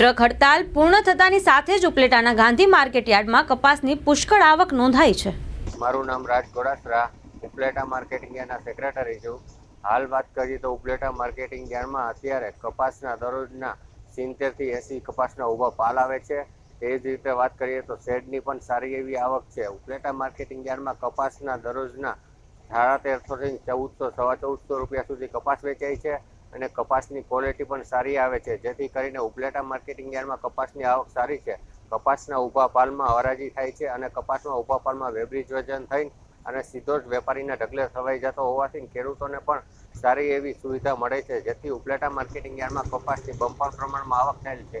Truck હડતાલ પૂર્ણ થતાની સાથે જ ઉપલેટાના ગાંધી માર્કેટ યાર્ડમાં કપાસની પુષ્કળ આવક નોંધાઈ છે. મારું નામ રાજ ગોડાસરા, ઉપલેટા માર્કેટિંગ યાર્ડના સેક્રેટરી છું. હાલ વાત કરીએ તો ઉપલેટા માર્કેટિંગ યાર્ડમાં અત્યારે કપાસના દરરોજના સિત્તેરથી એંસી કપાસના ઊભા પાલ આવે છે. એ જ રીતે વાત કરીએ તો શેડની પણ સારી એવી આવક છે. ઉપલેટા માર્કેટિંગ યાર્ડમાં કપાસના દરરોજના સાડા તેરસોથી ચૌદસો, સવા ચૌદસો રૂપિયા સુધી કપાસ વેચાય છે. અને કપાસની ક્વોલિટી પણ સારી આવે છે. જેથી કરીને ઉપલેટા માર્કેટિંગ યાર્ડમાં કપાસની આવક સારી છે. કપાસના ઊભા પાલમાં હરાજી થાય છે અને કપાસમાં ઊભા પાલમાં વેબ્રિજ વજન થઈ અને સીધો જ વેપારીના ઢગલે થવાઈ જતો હોવાથી ખેડૂતોને પણ સારી એવી સુવિધા મળે છે. જેથી ઉપલેટા માર્કેટિંગ યાર્ડમાં કપાસની બમ્પર પ્રમાણમાં આવક થયેલ છે.